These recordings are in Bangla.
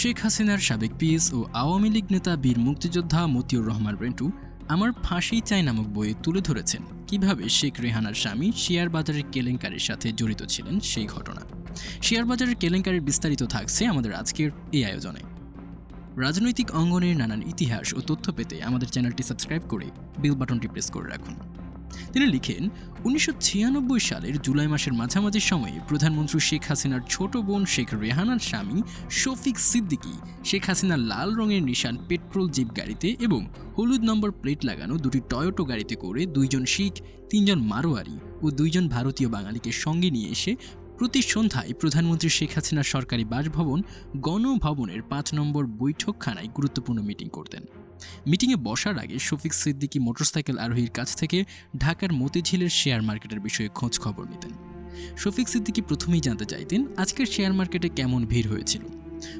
শেখ হাসিনার সাবেক পিএস ও আওয়ামী লীগ নেতা বীর মুক্তিযোদ্ধা মতিউর রহমান রেন্টু আমার ফাঁসি চাই নামক বইয়ে তুলে ধরেছেন কীভাবে শেখ রেহানার স্বামী শেয়ার বাজারের কেলেঙ্কারির সাথে জড়িত ছিলেন সেই ঘটনা। শেয়ার বাজারের কেলেঙ্কারির বিস্তারিত থাকছে আমাদের আজকের এই আয়োজনে। রাজনৈতিক অঙ্গনের নানান ইতিহাস ও তথ্য পেতে আমাদের চ্যানেলটি সাবস্ক্রাইব করে বেল বাটনটি প্রেস করে রাখুন। তিনি লিখেন, উনিশশো ছিয়ানব্বই সালের জুলাই মাসের মাঝামাঝি সময়ে প্রধানমন্ত্রী শেখ হাসিনার ছোট বোন শেখ রেহানার স্বামী শফিক সিদ্দিকী, শেখ হাসিনার লাল রঙের নিশান পেট্রোল জিপ গাড়িতে এবং হলুদ নম্বর প্লেট লাগানো দুটি টয়োটো গাড়িতে করে দুইজন শিখ, তিনজন মারোয়ারি ও দুইজন ভারতীয় বাঙালিকে সঙ্গে নিয়ে এসে প্রতি সন্ধ্যায় প্রধানমন্ত্রী শেখ হাসিনার সরকারি বাসভবন গণভবনের পাঁচ নম্বর বৈঠকখানায় গুরুত্বপূর্ণ মিটিং করতেন। মিটিংয়ে বসার আগে শফিক সিদ্দিকী মোটরসাইকেল আরোহীর কাছ থেকে ঢাকার মতিঝিলের শেয়ার মার্কেটের বিষয়ে খোঁজ খবর নিতেন। শফিক সিদ্দিকী প্রথমেই জানতে চাইতেন আজকের শেয়ার মার্কেটে কেমন ভিড় হয়েছিল।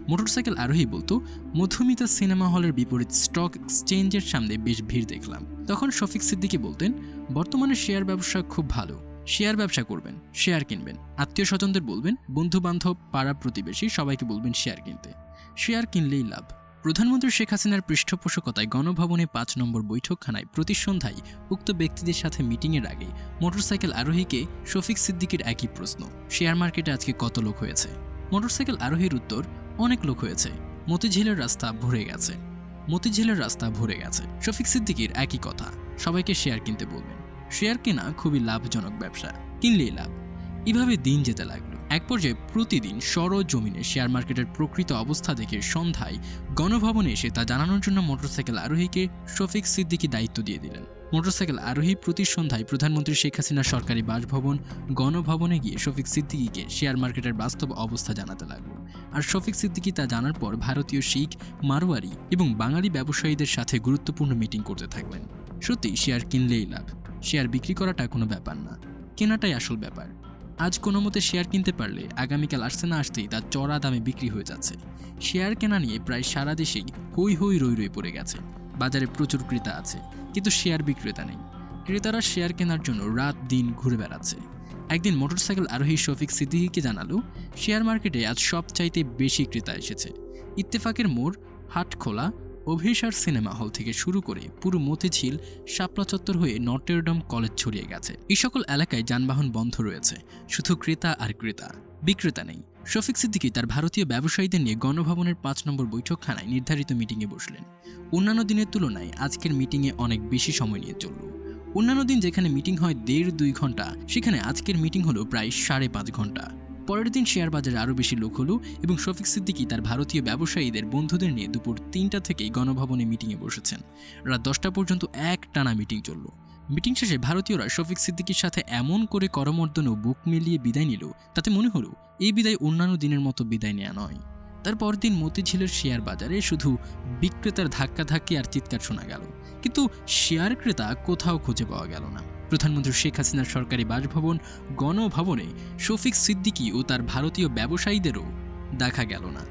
মোটরসাইকেল আরোহী বলতো, মধুমিতা সিনেমা হলের বিপরীত স্টক এক্সচেঞ্জের সামনে বেশ ভিড় দেখলাম। তখন শফিক সিদ্দিকী বলতেন, বর্তমানে শেয়ার ব্যবসা খুব ভালো। শেয়ার ব্যবসা করবেন, শেয়ার কিনবেন। আত্মীয় স্বজনদের বলবেন বন্ধু বান্ধব পাড়া প্রতিবেশী সবাইকে বলবেন শেয়ার কিনতে। শেয়ার কিনলেই লাভ। প্রধানমন্ত্রী শেখ হাসিনার পৃষ্ঠপোষকতায় গণভবনে পাঁচ নম্বর বৈঠকখানায় প্রতি সন্ধ্যায় উক্ত ব্যক্তিদের সাথে মিটিংয়ের আগে মোটরসাইকেল আরোহীকে শফিক সিদ্দিকির একই প্রশ্ন। শেয়ার মার্কেটে আজকে কত লোক হয়েছে? মোটরসাইকেল আরোহীর উত্তর, অনেক লোক হয়েছে। মতিঝিলের রাস্তা ভরে গেছে। মতিঝিলের রাস্তা ভরে গেছে। শফিক সিদ্দিকির একই কথা। সবাইকে শেয়ার কিনতে বলবেন। শেয়ার কেনা খুবই লাভজনক ব্যবসা। কিনলেই লাভ। এভাবে দিন যেতে লাগল এক পর্যায়ে প্রতিদিন সরজমিনে শেয়ার মার্কেটের প্রকৃত অবস্থা দেখে সন্ধ্যায় গণভবনে এসে তা জানানোর জন্য মোটরসাইকেল আরোহীকে শফিক সিদ্দিকি দায়িত্ব দিয়ে দিলেন। মোটরসাইকেল আরোহী প্রতি সন্ধ্যায় প্রধানমন্ত্রী শেখ হাসিনার সরকারি বাসভবন গণভবনে গিয়ে শফিক সিদ্দিকিকে শেয়ার মার্কেটের বাস্তব অবস্থা জানাতে লাগল। আর শফিক সিদ্দিকি তা জানার পর ভারতীয় শিখ, মারোয়ারি এবং বাঙালি ব্যবসায়ীদের সাথে গুরুত্বপূর্ণ মিটিং করতে থাকবেন সত্যি শেয়ার কিনলেই লাভ, শেয়ার বিক্রি করাটা কোনো ব্যাপার না, কেনাটাই আসল ব্যাপার। আজ কোনো মতে শেয়ার কিনতে পারলে আগামীকাল আসতে না আসতেই তা চড়া দামে বিক্রি হয়ে যাচ্ছে। শেয়ার কেনা নিয়ে প্রায় সারা দেশেই হই হই রই রই পড়ে গেছে। বাজারে প্রচুর ক্রেতা আছে, কিন্তু শেয়ার বিক্রেতা নেই। ক্রেতারা শেয়ার কেনার জন্য রাত দিন ঘুরে বেড়াচ্ছে। একদিন মোটরসাইকেল আরোহী শফিক সিদ্দিকিকে জানালো, শেয়ার মার্কেটে আজ সবচাইতে বেশি ক্রেতা এসেছে। ইত্তেফাকের মোড় হাটখোলা অভিসার সিনেমা হল থেকে শুরু করে পুরো মতিঝিল, শাপলা চত্বর হয়ে নটেরডম কলেজ ছড়িয়ে গেছে। এই সকল এলাকায় যানবাহন বন্ধ রয়েছে। শুধু ক্রেতা আর ক্রেতা। বিক্রেতা নেই। শফিক সিদ্দিকি তার ভারতীয় ব্যবসায়ীদের নিয়ে গণভবনের পাঁচ নম্বর বৈঠকখানায় নির্ধারিত মিটিংয়ে বসলেন। অন্যান্য দিনের তুলনায় আজকের মিটিংয়ে অনেক বেশি সময় নিয়ে চলল। অন্যান্য দিন যেখানে মিটিং হয় দেড় দুই ঘণ্টা, সেখানে আজকের মিটিং হলো প্রায় সাড়ে পাঁচ ঘণ্টা। পরের দিন শেয়ার বাজারে আরও বেশি লোক হলো এবং শফিক সিদ্দিকি তার ভারতীয় ব্যবসায়ীদের বন্ধুদের নিয়ে দুপুর তিনটা থেকেই গণভবনে মিটিংয়ে বসেছেন। রাত দশটা পর্যন্ত এক টানা মিটিং চলল। মিটিং শেষে ভারতীয়রা শফিক সিদ্দিকির সাথে এমন করে করমর্দন ও বুক মিলিয়ে বিদায় নিল, তাতে মনে হলো এই বিদায় অন্যান্য দিনের মতো বিদায় নেওয়া নয়। তার পরদিন মতিঝিলের শেয়ার বাজারে শুধু বিক্রেতার ধাক্কাধাক্কি আর চিৎকার শোনা গেল। কিন্তু শেয়ার ক্রেতা কোথাও খুঁজে পাওয়া গেল না। প্রধানমন্ত্রী শেখ হাসিনার সরকারি বাসভবন, গণভবনে শফিক সিদ্দিকী ও তার ভারতীয় ব্যবসায়ীদেরও দেখা গেল না।